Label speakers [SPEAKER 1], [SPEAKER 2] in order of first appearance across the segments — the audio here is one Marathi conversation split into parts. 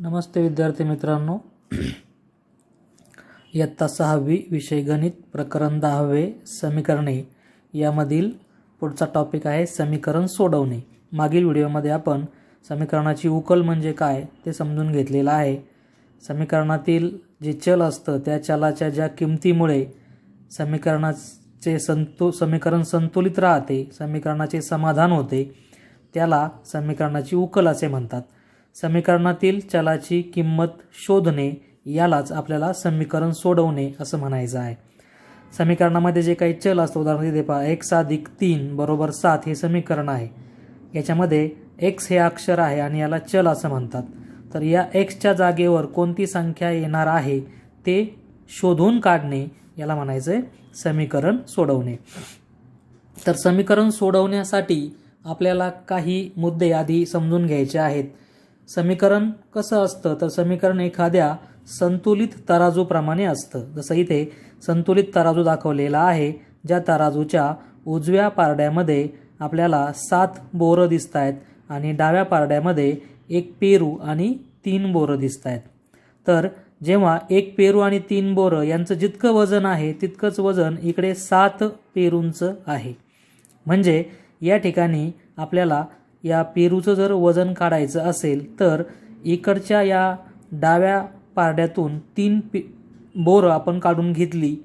[SPEAKER 1] नमस्ते विद्यार्थी मित्रांनो. इयत्ता सहावी विषय गणित प्रकरण दहावे समीकरणे. यामधील पुढचा टॉपिक आहे समीकरण सोडवणे. मागील व्हिडिओमध्ये आपण समीकरणाची उकल म्हणजे काय ते समजून घेतलेलं आहे. समीकरणातील जे चल असतं त्या चलाच्या ज्या किमतीमुळे समीकरणाचे संतु समीकरण संतुलित राहते समीकरणाचे समाधान होते त्याला समीकरणाची उकल असे म्हणतात. समीकरणातील चलाची किंमत शोधणे यालाच आपल्याला समीकरण सोडवणे असं म्हणायचं आहे. समीकरणामध्ये जे काही चल असतं उदाहरण ते पहा एक्स अधिक तीन बरोबर सात हे समीकरण आहे. याच्यामध्ये एक्स हे अक्षर आहे आणि याला चल असं म्हणतात. तर या एक्सच्या जागेवर कोणती संख्या येणार आहे ते शोधून काढणे याला म्हणायचं आहे समीकरण सोडवणे. तर समीकरण सोडवण्यासाठी आपल्याला काही मुद्दे आधी समजून घ्यायचे आहेत. समीकरण कसं असतं? तर समीकरण एखाद्या संतुलित तराजूप्रमाणे असतं. जसं इथे संतुलित तराजू दाखवलेला आहे ज्या तराजूच्या उजव्या पारड्यामध्ये आपल्याला सात बोरं दिसत आहेत आणि डाव्या पारड्यामध्ये एक पेरू आणि तीन बोरं दिसत आहेत तर जेव्हा एक पेरू आणि तीन बोरं यांचं जितकं वजन आहे तितकंच वजन इकडे सात पेरूंचं आहे. म्हणजे या ठिकाणी आपल्याला या पेरूचं जर वजन काढायचं असेल तर इकडच्या या डाव्या पारड्यातून तीन पे बोरं आपण काढून घेतली.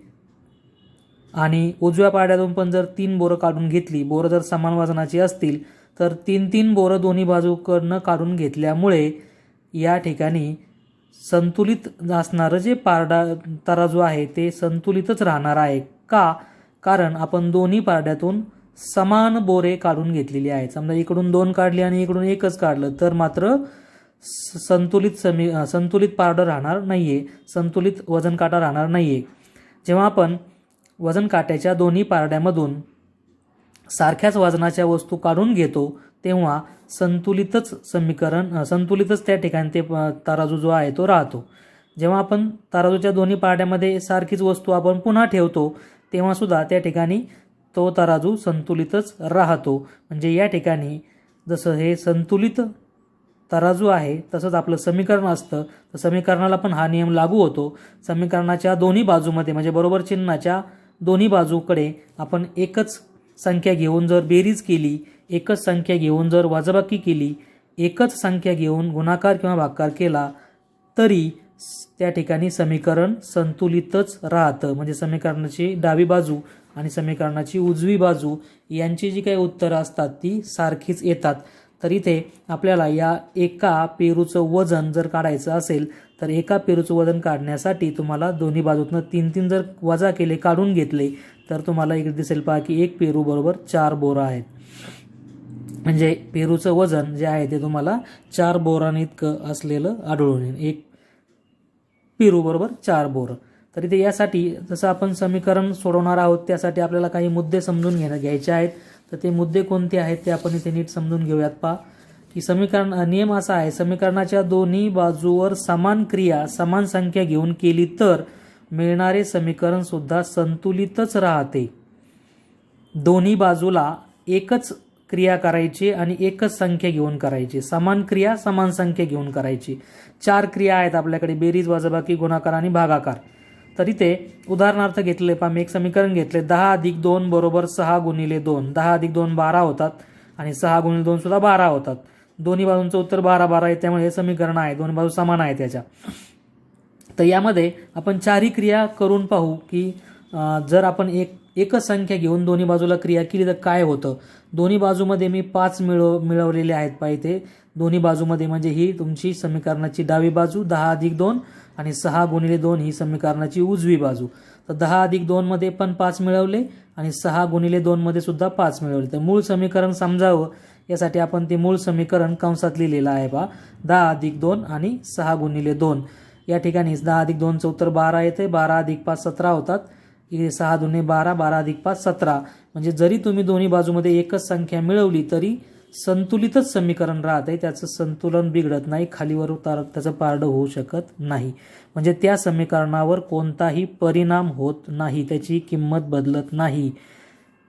[SPEAKER 1] आणि उजव्या पारड्यातून पण जर तीन बोरं काढून घेतली बोरं जर समान वजनाची असतील तर तीन तीन बोरं दोन्ही बाजूकडनं काढून घेतल्यामुळे या ठिकाणी संतुलित असणारं जे पारडा तराजू आहे ते संतुलितच राहणार आहे. का? कारण आपण दोन्ही पारड्यातून समान बोरे काढून घेतलेली आहेत. समजा इकडून दोन काढली आणि इकडून एकच काढलं तर मात्र स- संतुलित समी संतुलित पारडं राहणार नाही आहे संतुलित वजन काटा राहणार नाही आहे जेव्हा आपण वजन काट्याच्या दोन्ही पारड्यामधून सारख्याच वजनाच्या वस्तू काढून घेतो तेव्हा संतुलितच समीकरण संतुलितच त्या ठिकाणी ते तराजू जो आहे तो राहतो. जेव्हा आपण तराजूच्या दोन्ही पारड्यामध्ये सारखीच वस्तू आपण पुन्हा ठेवतो तेव्हासुद्धा त्या ठिकाणी तो तराजू संतुलितच राहतो. म्हणजे या ठिकाणी जसं हे संतुलित तराजू आहे तसंच आपलं समीकरण असतं. तर समीकरणाला पण हा नियम लागू होतो. समीकरणाच्या दोन्ही बाजूमध्ये म्हणजे बरोबर चिन्हाच्या दोन्ही बाजूकडे आपण एकच संख्या घेऊन जर बेरीज केली एकच संख्या घेऊन जर वाजबाकी केली एकच संख्या घेऊन गुणाकार किंवा भागाकार केला तरी त्या ठिकाणी समीकरण संतुलितच राहतं. म्हणजे समीकरणाची डावी बाजू आणि समीकरणाची उजवी बाजू यांची जी काही उत्तरं असतात ती सारखीच येतात. तर इथे आपल्याला या एका पेरूचं वजन जर काढायचं असेल तर एका पेरूचं वजन काढण्यासाठी तुम्हाला दोन्ही बाजूतनं तीन तीन जर वजा केले काढून घेतले तर तुम्हाला इकडे दिसेल पहा की एक पेरू बरोबर चार बोरं आहेत. म्हणजे पेरूचं वजन जे आहे ते तुम्हाला चार बोरांइतकं असलेलं आढळून येईल. एक पेरू बरोबर चार बोरं. तर इथे यासाठी जसं आपण समीकरण सोडवणार आहोत त्यासाठी आपल्याला काही मुद्दे समजून घेणं घ्यायचे आहेत. तर ते मुद्दे कोणते आहेत ते आपण इथे नीट समजून घेऊयात. पहा की समीकरण नियम असा आहे समीकरणाच्या दोन्ही बाजूवर समान क्रिया समान संख्या घेऊन केली तर मिळणारे समीकरण सुद्धा संतुलितच राहते. दोन्ही बाजूला एकच क्रिया करायची आणि एकच संख्या घेऊन करायची. समान क्रिया समान संख्या घेऊन करायची. चार क्रिया आहेत आपल्याकडे बेरीज वजाबाकी गुणाकार आणि भागाकार. तर इथे उदाहरणार्थ घेतले पहा मी एक समीकरण घेतले. दहा अधिक दोन बरोबर सहा गुणिले दोन. दहा अधिक दोन बारा होतात आणि सहा गुणिले दोन सुद्धा बारा होतात. दोन्ही बाजूंचं उत्तर बारा बारा आहे त्यामुळे हे समीकरण आहे. दोन्ही बाजू समान आहे त्याच्या तर यामध्ये आपण चारही क्रिया करून पाहू की जर आपण एक एकच संख्या घेऊन दोन्ही बाजूला क्रिया केली तर काय होतं? दोन्ही बाजूमध्ये मी पाच मिळव मिळवलेले आहेत पाहिजे ते दोन्ही बाजूमध्ये म्हणजे ही तुमची समीकरणाची डावी बाजू दहा अधिक दोन आणि सहा गुणिले दोन ही समीकरणाची उजवी बाजू. तर दहा अधिक दोनमध्ये पण पाच मिळवले आणि सहा गुणिले दोनमध्ये सुद्धा पाच मिळवले. तर मूळ समीकरण समजावं. यासाठी आपण ते मूळ समीकरण कंसात लिहिलेलं आहे बा. दहा अधिक दोन आणि सहा गुणिले दोन. या ठिकाणी दहा अधिक दोनचं उत्तर बारा येते बारा अधिक पाच सतरा होतात. हे सहा दुने बारा बारा अधिक पाच सतरा. म्हणजे जरी तुम्ही दोन्ही बाजूमध्ये एकच संख्या मिळवली तरी संतुलितच समीकरण राहते त्याचं संतुलन बिघडत नाही खालीवर उतार त्याचं पारडं होऊ शकत नाही. म्हणजे त्या समीकरणावर कोणताही परिणाम होत नाही त्याची किंमत बदलत नाही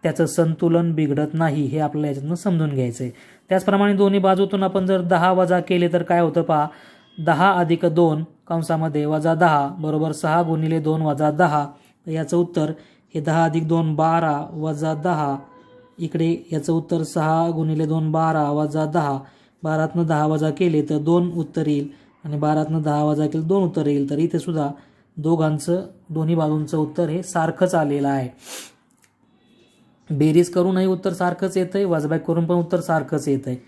[SPEAKER 1] त्याचं संतुलन बिघडत नाही हे आपल्याला याच्यातून समजून घ्यायचं आहे त्याचप्रमाणे दोन्ही बाजूतून आपण जर दहा वजा केले तर काय होतं पहा? दहा अधिक दोन कंसामध्ये वजा दहा बरोबर सहा गुणिले दोन वजा दहा. याचं उत्तर हे दहा अधिक दोन बारा वजा दहा इकडे याचं उत्तर सहा गुणिले दोन बारा वजा दहा. बारातनं दहा वजा केले तर दोन उत्तर येईल. आणि बारातनं दहा वजा केलं दोन उत्तर येईल. तर इथे सुद्धा दोघांचं दोन्ही बाजूंचं उत्तर हे सारखंच आलेलं आहे. बेरीज करूनही उत्तर सारखंच येतं आहे वजबाक करून पण उत्तर सारखंच येतं आहे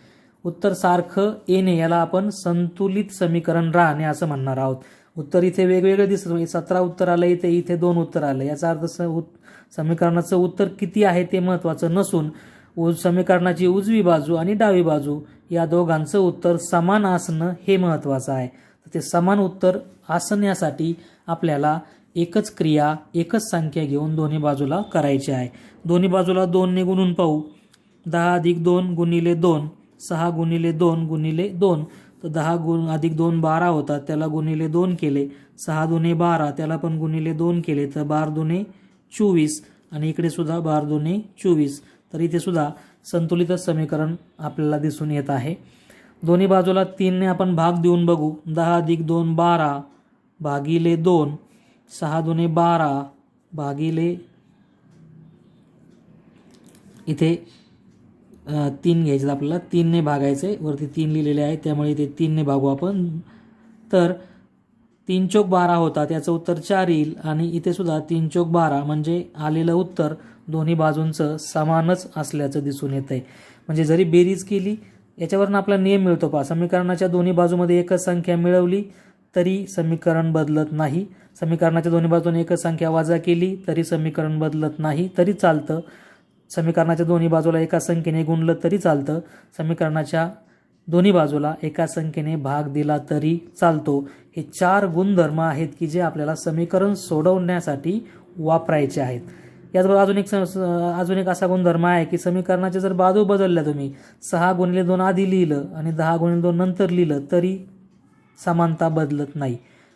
[SPEAKER 1] उत्तर सारखं येणे याला आपण संतुलित समीकरण राहणे असं म्हणणार आहोत. उत्तर इथे वेगवेगळे दिसत सतरा उत्तर आलं इथे इथे दोन उत्तर आलं. याचा अर्थ स उत समीकरणाचं उत्तर किती आहे ते महत्त्वाचं नसून उज समीकरणाची उजवी बाजू आणि डावी बाजू या दोघांचं उत्तर समान असणं हे महत्त्वाचं आहे. तर ते समान उत्तर असण्यासाठी आपल्याला एकच क्रिया एकच संख्या घेऊन दोन्ही बाजूला करायची आहे. दोन्ही बाजूला दोनने गुणून पाहू. दहा अधिक दोन गुणिले दोन सहा गुणिले दोन गुणिले दोन. तर दहा गुण अधिक दोन बारा होतात त्याला गुणिले दोन केले. सहा दुने बारा त्याला पण गुणिले दोन केले. तर बार दुने चोवीस आणि इकडे सुद्धा बार दोन्ही चोवीस. तर इथे सुद्धा संतुलित समीकरण आपल्याला दिसून येत आहे. दोन्ही बाजूला तीनने आपण भाग देऊन बघू. दहा अधिक दोन बारा भागिले दोन. सहा दोन्ही बारा भागिले इथे तीन घ्यायचे आपल्याला. तीनने भागायचे. वरती तीन लिहिलेले आहे. त्यामुळे इथे तीनने भागू आपण. तर तीन चोक बारा होता त्याचं उत्तर चार येईल आणि इथे सुद्धा तीन चोक बारा म्हणजे आलेलं उत्तर दोन्ही बाजूंचं समानच असल्याचं दिसून येत आहे म्हणजे जरी बेरीज केली याच्यावरून आपला नियम मिळतो पहा. समीकरणाच्या दोन्ही बाजूमध्ये एकच संख्या मिळवली तरी समीकरण बदलत नाही. समीकरणाच्या दोन्ही बाजूने एकच संख्या वाजा केली तरी समीकरण बदलत नाही तरी चालतं. समीकरणाच्या दोन्ही बाजूला एका संख्येने गुणलं तरी चालतं. समीकरणाच्या दोन्ही बाजूला एका संख्येने भाग दिला तरी चालतो. हे चार गुणधर्म आहेत की जे आपल्याला समीकरण सोडवण्यासाठी वापरायचे आहेत. याचबरोबर अजून एक स- अजून एक असा गुणधर्म आहे की समीकरणाच्या जर बाजू बदलल्या तुम्ही सहा गुणिले दोन आधी लिहिलं आणि दहा गुणिले दोन नंतर लिहिलं तरी समानता बदलत नाही.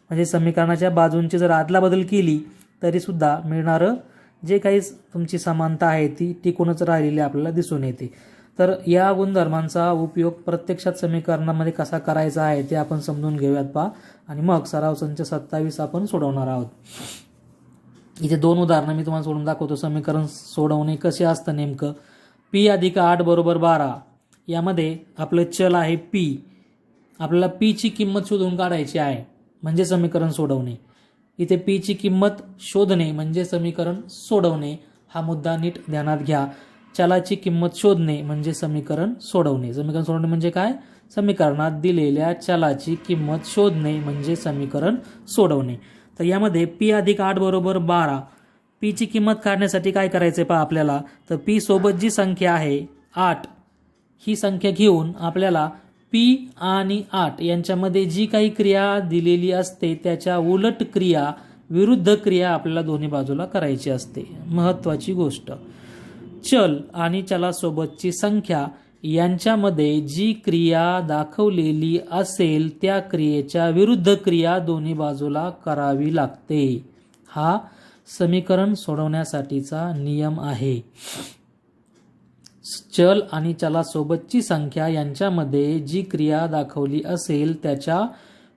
[SPEAKER 1] म्हणजे समीकरणाच्या बाजूंची जर आदला बदल केली तरीसुद्धा मिळणारं जे काही तुमची समानता आहे ती टिकूनच राहिलेली आपल्याला दिसून येते. तर या गुणधर्मांचा उपयोग प्रत्यक्षात समीकरणामध्ये कसा करायचा आहे ते आपण समजून घेऊयात पहा. आणि मग सराव संच सत्तावीस आपण सोडवणार आहोत. इथे दोन उदाहरणं मी तुम्हाला सोडून दाखवतो. समीकरण सोडवणे कसे असतं नेमकं? पी अधिक आठ बरोबर बारा. यामध्ये आपलं चल आहे पी आपल्याला पीची किंमत शोधून काढायची आहे म्हणजे समीकरण सोडवणे. इथे पीची किंमत शोधणे म्हणजे समीकरण सोडवणे. हा मुद्दा नीट ध्यानात घ्या. चलाची किंमत शोधणे म्हणजे समीकरण सोडवणे. समीकरण सोडवणे म्हणजे काय? समीकरणात दिलेल्या चलाची किंमत शोधणे म्हणजे समीकरण सोडवणे. तर यामध्ये पी अधिक आठ बरोबर बारा. पीची किंमत काढण्यासाठी काय करायचं पहा आपल्याला? तर पी सोबत जी संख्या आहे आठ ही संख्या घेऊन आपल्याला पी आणि आठ यांच्यामध्ये जी काही क्रिया दिलेली असते त्याच्या उलट क्रिया विरुद्ध क्रिया आपल्याला दोन्ही बाजूला करायची असते. महत्त्वाची गोष्ट. चल आणि चलासोबतची संख्या यांच्यामध्ये जी क्रिया दाखवलेली असेल त्या क्रियेच्या विरुद्ध क्रिया दोन्ही बाजूला करावी लागते. हा समीकरण सोडवण्यासाठीचा नियम आहे. चल आणि चलासोबतची संख्या यांच्यामध्ये जी क्रिया दाखवली असेल त्याच्या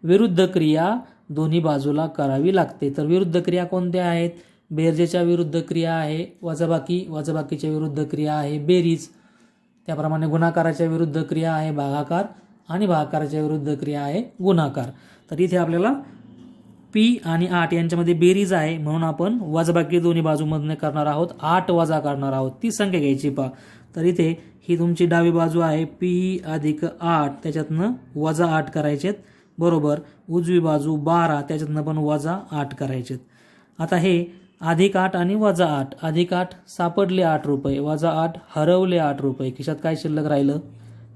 [SPEAKER 1] विरुद्ध क्रिया दोन्ही बाजूला करावी लागते. तर विरुद्ध क्रिया कोणत्या आहेत? बेरजेच्या विरुद्ध क्रिया आहे वजाबाकी वजाबाकीच्या विरुद्ध क्रिया आहे बेरीज त्याप्रमाणे गुणाकाराच्या विरुद्ध क्रिया आहे भागाकार आणि भागाकाराच्या विरुद्ध क्रिया आहे गुणाकार. तर इथे आपल्याला पी आणि आठ यांच्यामध्ये बेरीज आहे म्हणून आपण वजाबाकी दोन्ही बाजूमधनं करणार आहोत आठ वजा करणार आहोत ती संख्या घ्यायची पा तर इथे ही तुमची डावी बाजू आहे पी अधिक आठ त्याच्यातनं वजा आठ करायचेत बरोबर. उजवी बाजू बारा त्याच्यातनं पण वजा आठ करायचेत आता हे अधिक आठ आणि वजा आठ. अधिक आठ सापडले आठ रुपये. वजा आठ हरवले आठ रुपये. खिशात काय शिल्लक राहिलं?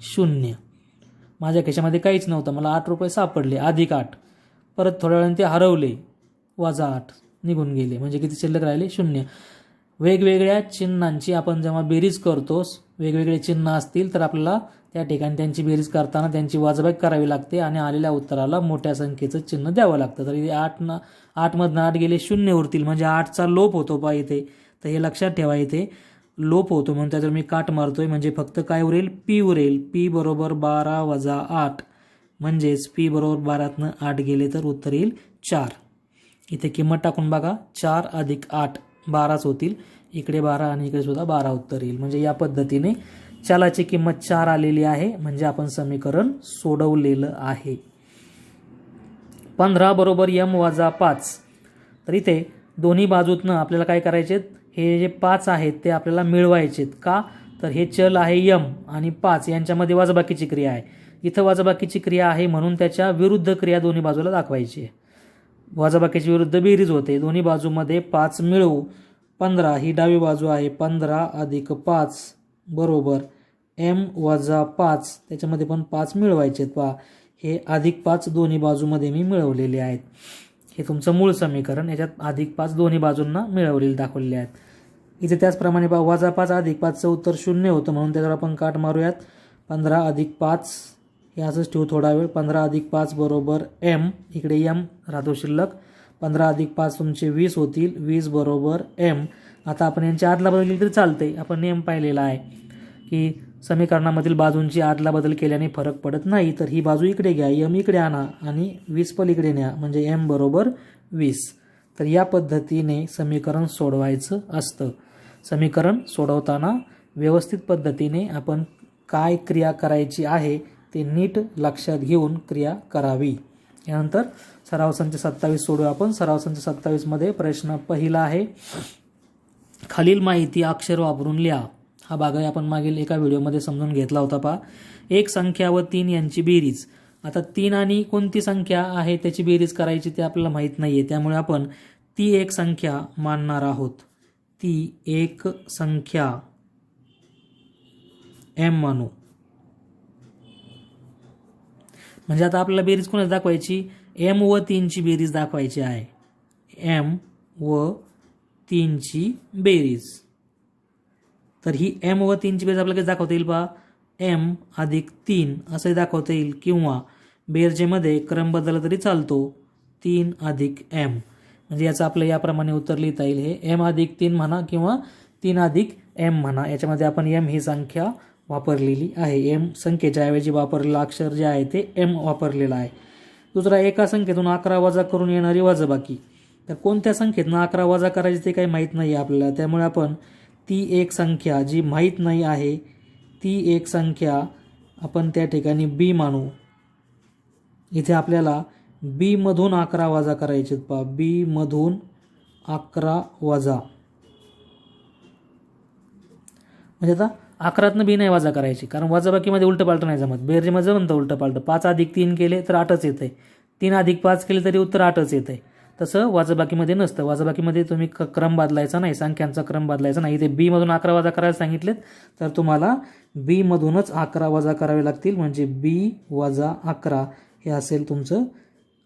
[SPEAKER 1] शून्य. माझ्या खिशामध्ये काहीच नव्हतं. मला आठ रुपये सापडले. अधिक आठ. परत थोड्या वेळाने ते हरवले. वजा आठ. निघून गेले. म्हणजे किती शिल्लक राहिले? शून्य. वेगवेगळ्या चिन्हांची आपण जेव्हा बेरीज करतोस वेगवेगळे चिन्ह असतील तर आपल्याला त्या ठिकाणी त्यांची बेरीज करताना त्यांची वाजबाक करावी लागते आणि आलेल्या उत्तराला मोठ्या संख्येचं चिन्ह द्यावं लागतं. तर इथे आठ न आठमधनं आठ गेले शून्य उरतील. म्हणजे आठचा लोप होतो पा इथे. तर हे लक्षात ठेवा इथे. लोप होतो म्हणून त्याच्यावर मी काट मारतोय. म्हणजे फक्त काय उरेल? पी उरेल. पी बरोबर बारा वजा आठ. म्हणजेच पी बरोबर बारातनं आठ गेले तर उत्तर येईल चार. इथे किंमत टाकून बघा. चार अधिक आठ बाराच होतील. इकडे बारा आणि इकडे सुद्धा बारा उत्तर येईल. म्हणजे या पद्धतीने चलाची किंमत चार आलेली आहे. म्हणजे आपण समीकरण सोडवलेलं आहे. पंधरा बरोबर यम वजा पाच. तर इथे दोन्ही बाजूतनं आपल्याला काय करायचे हे जे पाच आहेत ते आपल्याला मिळवायचेत का? तर हे चल आहे यम आणि पाच यांच्यामध्ये वाजबाकीची क्रिया आहे. इथं वाजबाकीची क्रिया आहे म्हणून त्याच्या विरुद्ध क्रिया दोन्ही बाजूला दाखवायची आहे. वाजबाकीची विरुद्ध बेरीज होते. दोन्ही बाजूमध्ये पाच मिळवू. पंधरा ही डावी बाजू आहे पंधरा अधिक पाच बरोबर एम वजा पाच. त्याच्यामध्ये पण पाच मिळवायचे आहेत पहा. हे अधिक पाच दोन्ही बाजूमध्ये मी मिळवलेले आहेत. हे तुमचं मूळ समीकरण याच्यात अधिक पाच दोन्ही बाजूंना मिळवलेले दाखवलेले आहेत. इथे त्याचप्रमाणे पहा वजा पाच अधिक पाचचं उत्तर शून्य होतं म्हणून त्याच्यावर आपण काट मारूयात. पंधरा अधिक पाच हे असंच ठेवू थोडा वेळ. पंधरा अधिक पाच बरोबर एम इकडे एम राहतो शिल्लक. पंधरा अधिक पाच तुमचे वीस होतील. वीस बरोबर एम आता आपण यांच्या आदला बदल केली तरी चालते आपण नियम पाहिलेला आहे. की समीकरणामधील बाजूंची आदला बदल केल्याने फरक पडत नाही तर ही बाजू इकडे घ्या एम इकडे आणा आणि वीस पलीकडे न्या. म्हणजे एम बरोबर वीस. तर या पद्धतीने समीकरण सोडवायचं असतं. समीकरण सोडवताना व्यवस्थित पद्धतीने आपण काय क्रिया करायची आहे ते नीट लक्षात घेऊन क्रिया करावी. यानंतर सराव संच सत्तावीस सोडू आपण. सराव संच सत्तावीसमध्ये प्रश्न पहिला आहे खालील माहिती अक्षर वापरून लिहा. हा भागही आपण मागील एका व्हिडिओमध्ये समजून घेतला होता पहा. एक संख्या व तीन यांची बेरीज. आता तीन आणि कोणती संख्या आहे त्याची बेरीज करायची ते आपल्याला माहीत नाही आहे त्यामुळे आपण ती एक संख्या मानणार आहोत. ती एक संख्या एम मानू. म्हणजे आता आपल्याला बेरीज कोणाची दाखवायची? एम व तीनची बेरीज दाखवायची आहे. एम व तीनची बेरीज. तर ही एम व तीनची बेरीज आपल्याला कशी दाखवता येईल पहा? एम अधिक तीन असंही दाखवता येईल किंवा बेरजेमध्ये क्रम बदलला तरी चालतो. तीन अधिक एम म्हणजे याचं आपलं याप्रमाणे उत्तर लिहिता येईल. हे एम अधिक तीन म्हणा किंवा तीन अधिक एम म्हणा. याच्यामध्ये आपण एम ही संख्या वापरलेली आहे. एम संख्येच्या ऐवजी वापरलेलं अक्षर जे आहे ते एम वापरलेलं आहे. दुसरा एका संख्येतून अकरा वजा करून येणारी वजाबाकी. तर कोणत्या संख्येतनं अकरा वजा करायची ते काही माहीत नाही आपल्याला. त्यामुळे आपण ती एक संख्या जी माहीत नाही आहे ती एक संख्या आपण त्या ठिकाणी बी मानू. इथे आपल्याला बीमधून अकरा वजा करायचे पहा. बीमधून अकरा वजा. म्हणजे आता अकरातनं बी नाही वजा करायची कारण वजाबाकीमध्ये उलटं पालटं नाही जमत. बेरजेमध्ये जमतं उलटं पालटं. पाच अधिक तीन केले तर आठच येतं आहे तीन अधिक पाच केले तरी उत्तर आठच येतं आहे तसं वाजबाकीमध्ये नसतं. वाजबाकीमध्ये तुम्ही क क्रम बदलायचा नाही संख्यांचा क्रम बदलायचा नाही. इथे बीमधून अकरा वजा करायला सांगितलेत तर तुम्हाला बीमधूनच अकरा वजा करावे लागतील. म्हणजे बी वजा अकरा हे असेल तुमचं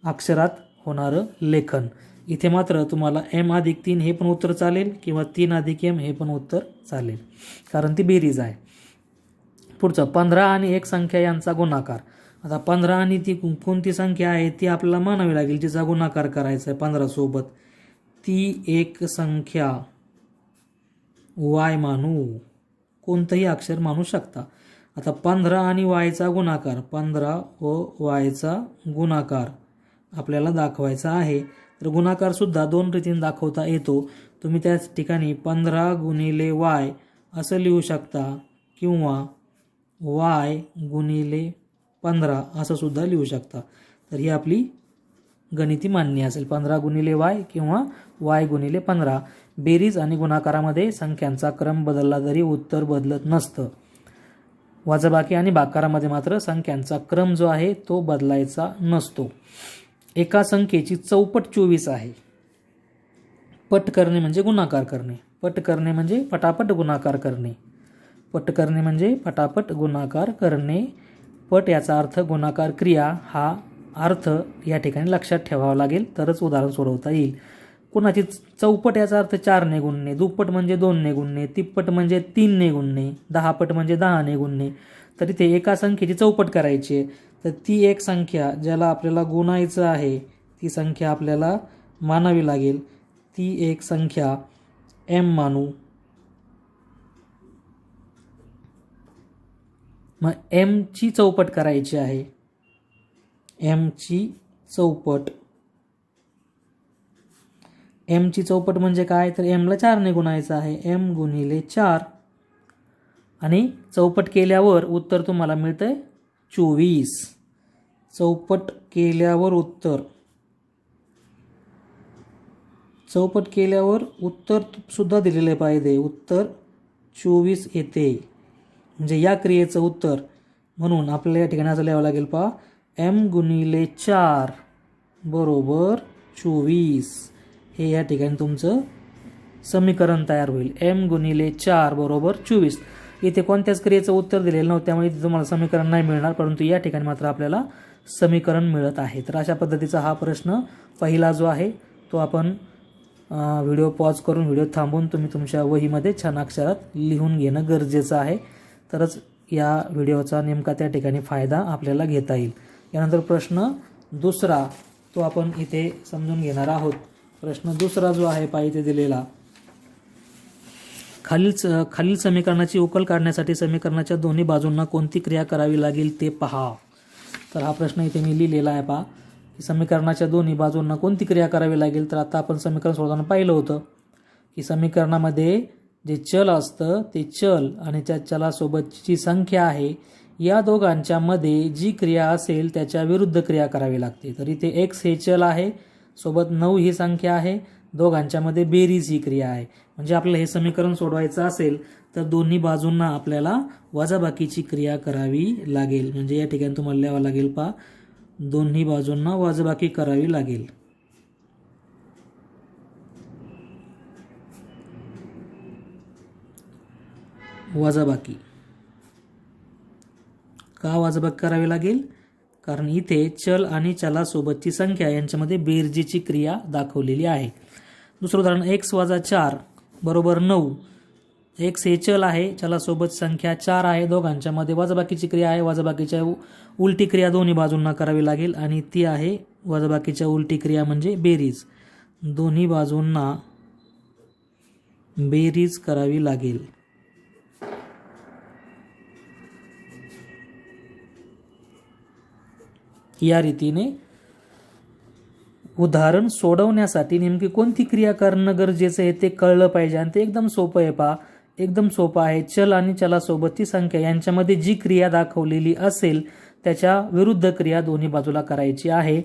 [SPEAKER 1] अक्षरात होणारं लेखन. इथे मात्र तुम्हाला एम अधिक तीन हे पण उत्तर चालेल किंवा तीन अधिक एम हे पण उत्तर चालेल. कारण ती बेरीज आहे. पुढचं पंधरा आणि एक संख्या यांचा गुणाकार. आता पंधरा आणि ती कोणती संख्या आहे ती आपल्याला मानावी लागेल जिचा गुणाकार करायचा आहे पंधरासोबत ती एक संख्या वाय मानू. कोणतंही अक्षर मानू शकता. आता पंधरा आणि वायचा गुणाकार पंधरा व वायचा गुणाकार आपल्याला दाखवायचा आहे. तर गुणाकारसुद्धा दोन रीतीने दाखवता येतो. तुम्ही त्याच ठिकाणी पंधरा गुणिले वाय असं लिहू शकता किंवा वाय गुणिले पंधरा असं सुद्धा लिहू शकता. तर ही आपली गणिती मान्य असेल. पंधरा गुणिले वाय किंवा वाय गुणिले पंधरा. बेरीज आणि गुणाकारामध्ये संख्यांचा क्रम बदलला तरी उत्तर बदलत नसतं. वजाबाकी आणि बाकारामध्ये मात्र संख्यांचा क्रम जो आहे तो बदलायचा नसतो. एका संख्येची चौपट चोवीस आहे. पट करणे म्हणजे गुणाकार करणे. पट करणे म्हणजे पटापट गुणाकार करणे. पट करणे म्हणजे पटापट गुणाकार करणे. पट याचा अर्थ गुणाकार क्रिया. हा अर्थ या ठिकाणी लक्षात ठेवावा लागेल. तरच उदाहरण सोडवता येईल. कुणाची चौपट याचा अर्थ चारने गुणणे. दुप्पट म्हणजे दोनने गुणणे. तिप्पट म्हणजे तीनने गुणणे. दहापट म्हणजे दहाने गुणणे. तर इथे एका संख्येची चौपट करायची आहे. तर ती एक संख्या ज्याला आपल्याला गुणायचं आहे ती संख्या आपल्याला मानावी लागेल. ती एक संख्या एम मानू. मग एमची चौपट करायची आहे. एमची चौपट. एमची चौपट म्हणजे काय? तर एमला चारने गुणायचं आहे. एम गुणिले चार. आणि चौपट केल्यावर उत्तर तुम्हाला मिळतं आहे चोवीस. चौपट केल्यावर उत्तर. चौपट केल्यावर उत्तर सुद्धा दिलेले पाहिजे. उत्तर चोवीस येते. म्हणजे या क्रियेचं उत्तर. म्हणून आपल्याला या ठिकाणी असं लिहावं लागेल पहा. एम गुणिले चार बरोबर चोवीस. हे या ठिकाणी तुमचं समीकरण तयार होईल. एम गुणिले चार बरोबर चोवीस. इथे कोणत्याच क्रियेचं उत्तर दिलेलं नव्हतं त्यामुळे इथे तुम्हाला समीकरण नाही मिळणार परंतु या ठिकाणी मात्र आपल्याला समीकरण मिळत आहे. तर अशा पद्धतीचा हा प्रश्न पहिला जो आहे तो आपण व्हिडिओ पॉज करून व्हिडिओ थांबवून तुम्ही तुमच्या वहीमध्ये छान अक्षरात लिहून घेणं गरजेचं आहे. तरच या व्हिडिओचा नेमका त्या ठिकाणी फायदा आपल्याला घेता येईल. यानंतर प्रश्न दुसरा तो आपण इथे समजून घेणार आहोत. प्रश्न दुसरा जो आहे पहा इथे दिलेला खालील स- खालील समीकरणाची उकल काढण्यासाठी समीकरणाच्या दोन्ही बाजूंना कोणती क्रिया करावी लागेल ते पहा. तर हा प्रश्न इथे मी लिहिलेला आहे पहा. की समीकरणाच्या दोन्ही बाजूंना कोणती क्रिया करावी लागेल? तर आता आपण समीकरण सोडताना पाहिलं होतं. की समीकरणामध्ये जे चल असतं ते चल आणि त्या चलासोबतची जी संख्या आहे. या दोघांच्या मध्ये जी क्रिया असेल त्याच्या विरुद्ध क्रिया करावी लागते. तर इथे एक्स हे चल आहे सोबत नऊ ही संख्या आहे. दोघांच्यामध्ये बेरीज ही क्रिया आहे. म्हणजे आपल्याला हे समीकरण सोडवायचं असेल तर दोन्ही बाजूंना आपल्याला वजाबाकीची क्रिया करावी लागेल. म्हणजे या ठिकाणी तुम्हाला लिहावं लागेल पा दोन्ही बाजूंना वजाबाकी करावी लागेल. वजाबाकी. का वजाबाकी करावी लागेल? कारण इथे चल आणि चलासोबतची संख्या यांच्यामध्ये बेरजेची क्रिया दाखवलेली आहे. दुसरं उदाहरण एक्स वजा चार बरोबर नऊ. एक्स हे चल आहे चलासोबत संख्या चार आहे दोघांच्या मध्ये. वजाबाकीची क्रिया आहे वजाबाकीच्या उ- उलटी क्रिया दोन्ही बाजूंना करावी लागेल आणि ती आहे वजाबाकीच्या उलटी क्रिया म्हणजे बेरीज. दोन्ही बाजूंना बेरीज करावी लागेल. या रीतीने उदाहरण सोडवण्यासाठी नेमकी कोणती क्रिया करणं गरजेचं आहे ते कळलं पाहिजे आणि ते एकदम सोपं आहे पा एकदम सोपं आहे. चल आणि चलासोबतची संख्या. यांच्यामध्ये जी क्रिया दाखवलेली असेल त्याच्या विरुद्ध क्रिया दोन्ही बाजूला करायची आहे.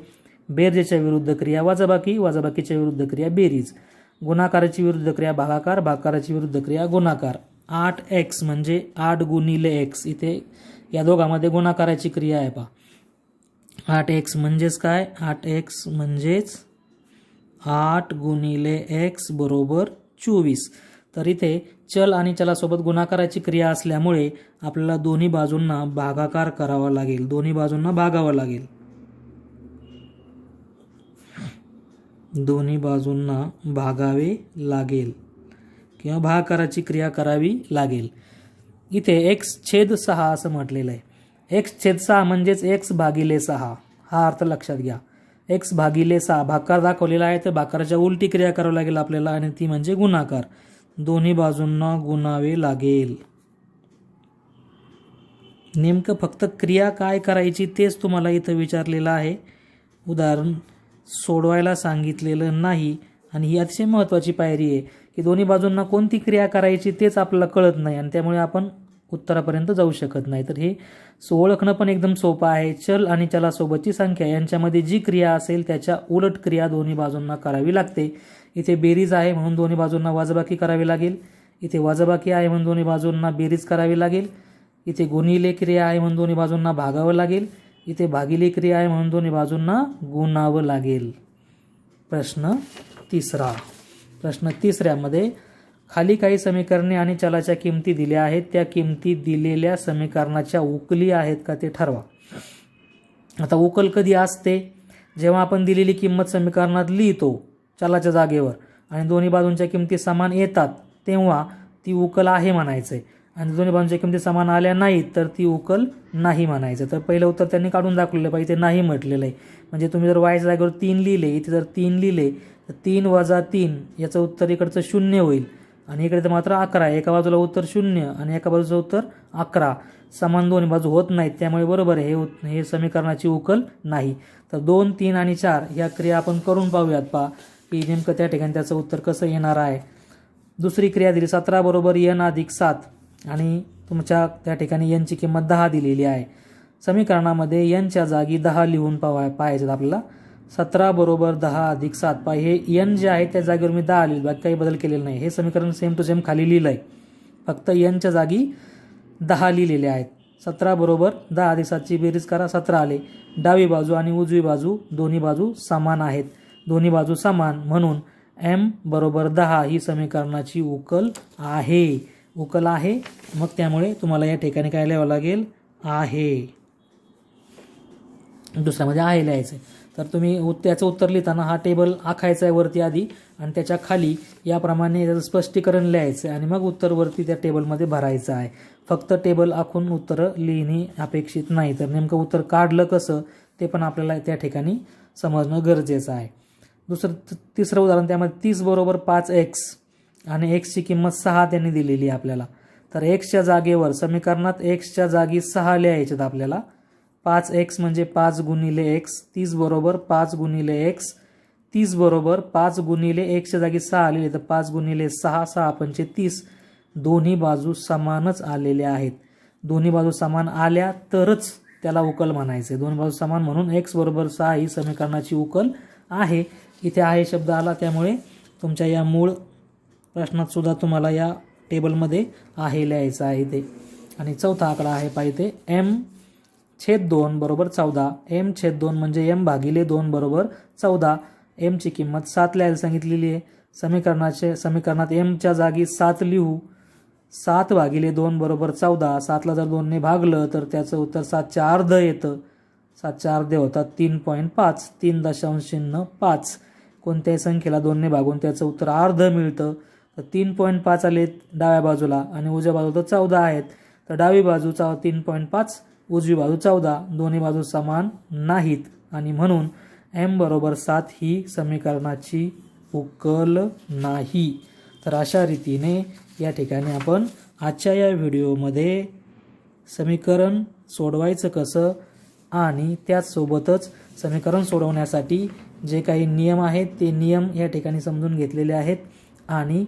[SPEAKER 1] बेरजेच्या विरुद्ध क्रिया वजाबाकी वजाबाकीच्या विरुद्ध क्रिया बेरीज. गुणाकाराची विरुद्ध क्रिया भागाकार भागाकाराची विरुद्ध क्रिया गुणाकार. आठ एक्स म्हणजे आठ गुणिले एक्स. इथे या दोघांमध्ये गुणाकाराची क्रिया आहे पा आठ एक्स म्हणजेच काय? आठ एक्स म्हणजेच आठ गुणिले एक्स बरोबर चोवीस. तर इथे चल आणि चलासोबत गुणाकाराची क्रिया असल्यामुळे आपल्याला दोन्ही बाजूंना भागाकार करावा लागेल. दोन्ही बाजूंना भागावं लागेल. दोन्ही बाजूंना भागावे लागेल किंवा भागाकाराची क्रिया करावी लागेल. इथे एक्स छेद सहा असं म्हटलेलं आहे. एक्स छेद सहा म्हणजेच एक्स भागिले सहा. हा अर्थ लक्षात घ्या. एक्स भागिले सहा. भाकार दाखवलेला आहे तर भाकाराच्या उलटी क्रिया करावी लागेल आपल्याला आणि ती म्हणजे गुणाकार. दोन्ही बाजूंना गुणावे लागेल. नेमकं फक्त क्रिया काय करायची तेच तुम्हाला इथं विचारलेलं आहे. उदाहरण सोडवायला सांगितलेलं नाही आणि ही अतिशय महत्त्वाची पायरी आहे की दोन्ही बाजूंना कोणती क्रिया करायची तेच आपल्याला कळत नाही आणि त्यामुळे आपण उत्तरापर्यंत जाऊ शकत नाही. तर हे सो ओळखणं पण एकदम सोपं आहे. चल आणि चलासोबतची संख्या. यांच्यामध्ये जी क्रिया असेल त्याच्या उलट क्रिया दोन्ही बाजूंना करावी लागते. इथे बेरीज आहे म्हणून दोन्ही बाजूंना वाजबाकी करावी लागेल. इथे वाजबाकी आहे म्हणून दोन्ही बाजूंना बेरीज करावी लागेल. इथे गुणिले क्रिया आहे म्हणून दोन्ही बाजूंना भागावं लागेल. इथे भागिले क्रिया आहे म्हणून दोन्ही बाजूंना गुणावं लागेल. प्रश्न तिसरा. प्रश्न तिसऱ्यामध्ये खाली काही समीकरणे आणि चलाच्या किमती दिल्या आहेत. त्या किमती दिलेल्या समीकरणाच्या उकली आहेत का ते ठरवा. आता उकल कधी असते? जेव्हा आपण दिलेली किंमत समीकरणात लिहितो चलाच्या जागेवर आणि दोन्ही बाजूंच्या किमती समान येतात तेव्हा ती उकल आहे म्हणायचं आहे आणि दोन्ही बाजूंच्या किमती समान आल्या नाहीत तर ती उकल नाही म्हणायचं तर पहिलं उत्तर त्यांनी काढून दाखवलेलं पाहिजे ते नाही म्हटलेलं आहे म्हणजे तुम्ही जर वायच्या जागेवर तीन लिहिले इथे जर तीन लिहिले तर तीन वजा तीन याचं उत्तर इकडचं शून्य होईल. आणि इकडे तर मात्र अकरा एका बाजूला उत्तर शून्य आणि एका बाजूचं उत्तर अकरा. समान दोन्ही बाजू होत नाहीत त्यामुळे बरोबर आहे हे हे समीकरणाची उकल नाही. तर दोन तीन आणि चार या क्रिया आपण करून पाहूयात पा की नेमकं त्या ठिकाणी त्याचं उत्तर कसं येणार आहे. दुसरी क्रिया दिली सतरा बरोबर यन अधिक सात. आणि तुमच्या त्या ठिकाणी यनची किंमत दहा दिलेली आहे. समीकरणामध्ये यनच्या जागी दहा लिहून पावा पाहायचं आपल्याला. सतरा बरोबर दहा अधिक सात पाय. हे यन जे आहे त्या जागेवर मी दहा लिहिलं. बाकी काही बदल केलेला नाही. हे समीकरण सेम टू सेम खाली लिहिलं आहे फक्त यनच्या जागी दहा लिहिलेले आहेत. सतरा बरोबर दहा अधिक सातची बेरीज करा. सतरा आले. डावी बाजू आणि उजवी बाजू दोन्ही बाजू समान आहेत. दोन्ही बाजू समान म्हणून एम बरोबर दहा ही समीकरणाची उकल आहे. उकल आहे. मग त्यामुळे तुम्हाला या ठिकाणी काय लिहावं लागेल? आहे. दुसऱ्यामध्ये आहे लिहायचं आहे तर तुम्ही उ- त्याचं उत्तर लिहिताना हा टेबल आखायचा आहे वरती आधी आणि त्याच्याखाली याप्रमाणे त्याचं स्पष्टीकरण लिहायचं आहे आणि मग उत्तर वरती त्या टेबलमध्ये भरायचं आहे फक्त टेबल आखून उत्तरं लिहिणे अपेक्षित नाही. तर नेमकं उत्तर काढलं कसं ते पण आपल्याला त्या ठिकाणी समजणं गरजेचं आहे. दुसरं तिसरं उदाहरण त्यामध्ये तीस बरोबर पाच एक्स आणि एक्सची किंमत सहा त्यांनी दिलेली आहे आपल्याला. तर एक्सच्या जागेवर समीकरणात एक्सच्या जागी सहा लिहायच्यात आपल्याला. पाच एक्स म्हणजे पाच गुणिले एक्स तीस बरोबर पाच गुणिले एक्स तीस बरोबर पाच गुणिले एक्सच्या जागी सहा आलेले तर पाच गुणिले सहा सहा पंचे तीस दोन्ही बाजू समानच आलेल्या आहेत. दोन्ही बाजू समान आल्या तरच त्याला उकल म्हणायचे. दोन्ही बाजू समान म्हणून एक्स बरोबर सहा ही समीकरणाची उकल आहे. इथे आहे शब्द आला त्यामुळे तुमच्या या मूळ प्रश्नात सुद्धा तुम्हाला या टेबलमध्ये आहे लिहायचं आहे ते. आणि चौथा आकडा आहे पाहिजे एम छेद दोन बरोबर चौदा. एम छेद दोन म्हणजे एम भागिले दोन बरोबर चौदा. एमची किंमत सात लिहायला सांगितलेली आहे. समीकरणाचे समीकरणात एमच्या जागी सात लिहू. सात भागिले दोन बरोबर चौदा. सातला जर दोनने भागलं तर त्याचं उत्तर सातच्या अर्ध येतं. सातच्या अर्धे होतात तीन पॉईंट पाच. तीन दशांश चिन्ह पाच. कोणत्याही संख्येला दोनने भागून त्याचं उत्तर अर्ध मिळतं. तर तीन पॉईंट पाच आले डाव्या बाजूला आणि उजव्या बाजूला चौदा आहेत. तर डावी बाजूचा तीन पॉईंट पाच. उजवी बाजू चौदा दोन्ही बाजू समान नाहीत. आणि म्हणून एम बरोबर सात ही समीकरणाची उकल नाही. तर अशा रीतीने या ठिकाणी आपण आजच्या या व्हिडिओमध्ये समीकरण सोडवायचं कसं आणि त्याचसोबतच समीकरण सोडवण्यासाठी जे काही नियम आहेत ते नियम या ठिकाणी समजून घेतलेले आहेत. आणि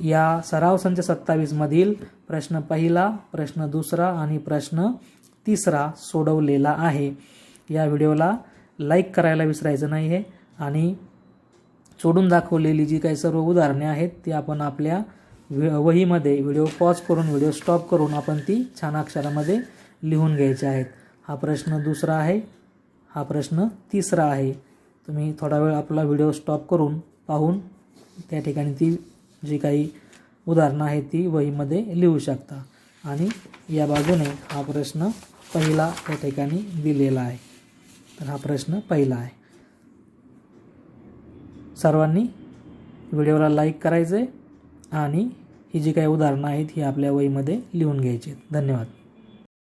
[SPEAKER 1] या सराव संच सत्तावीसमधील प्रश्न पहिला प्रश्न दुसरा आणि प्रश्न तिसरा सोडवलेला आहे. या व्हिडिओला लाईक करायला विसरायचं नाही आहे आणि सोडून दाखवलेली जी काही सर्व उदाहरणे आहेत ती आपण आपल्या वहीमध्ये व्हिडिओ पॉज करून व्हिडिओ स्टॉप करून आपण ती छान अक्षरामध्ये लिहून घ्यायचे आहेत. हा प्रश्न दुसरा आहे. हा प्रश्न तिसरा आहे. तुम्ही थोडा वेळ आपला व्हिडिओ स्टॉप करून पाहून त्या ठिकाणी ती जी काही उदाहरणं आहेत ती वहीमध्ये लिहू शकता. आणि या बाजूने हा प्रश्न पहिला त्या ठिकाणी दिलेला आहे. तर हा प्रश्न पहिला आहे. सर्वांनी व्हिडिओला लाईक करायचं आहे आणि ही जी काही उदाहरणं आहेत ही आपल्या वहीमध्ये लिहून घ्यायची आहेत धन्यवाद.